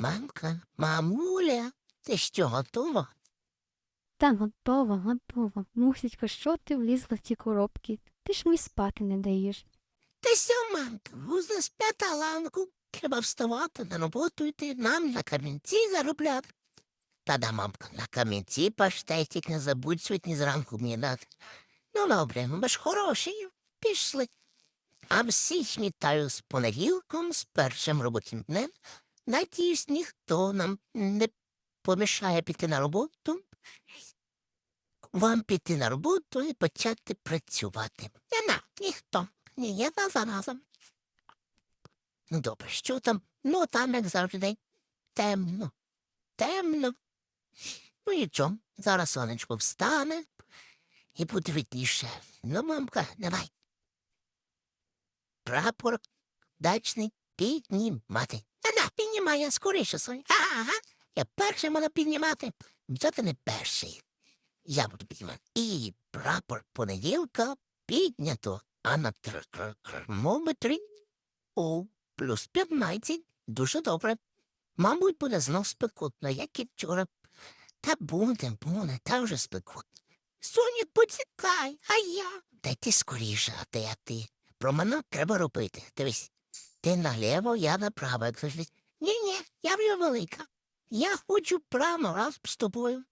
Мамка, мамуля, ти що, готова? Та готова, готова. Мусічка, що ти влізла в ті коробки? Ти ж мені спати не даєш. Ти що, мамка, вузна спята ланку. Треба вставати на роботу йти, нам на камінці заробляти. Та да, мамка, на камінці паштетик не забудь сьогодні зранку мені дати. Ну, добре, ми ж хороші, пішли. А всіх вітаю з понеділком, з першим робочим днем. Надіюсь, ніхто нам не помішає піти на роботу. Вам піти на роботу і почати працювати. Не на, ніхто. Ні, я за заразом. Ну, добре, що там? Ну, там, як завжди, темно. Темно. Ну нічого, зараз сонечко встане і буде видніше. Ну, мамка, давай. Прапор дачний піднімати. А піднімає скоріше, Соня. Ага, ага. я перший мала піднімати. Це ти не перший. Я буду піднімати. І прапор понеділка піднято, а на тр- тр- термометрі о, плюс 15. Дуже добре. Мабуть, буде знов спекотно, як і вчора. Та буде, буде, та вже спекотно. Сонік, поцікай, а я. Та ти скоріше, а ти? Про мене треба робити. Дивись, ти наліво, я направо. Як я вже велика. Я хочу прямо раз з тобою.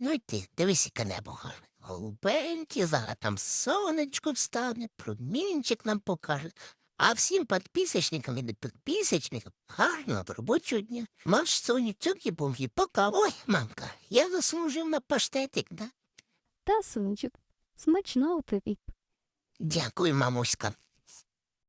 Ну й ти, дивись, яке небо гарне. Голубенькі, зараз там сонечко встане, промінчик нам покаже. А всім підписочникам і не підписочникам гарного робочого дня. Маш Соні цюки бумки пока. Ой, мамка, я заслужив на паштетик, да? Та, сонечок, смачного тобі. Дякую, мамуська.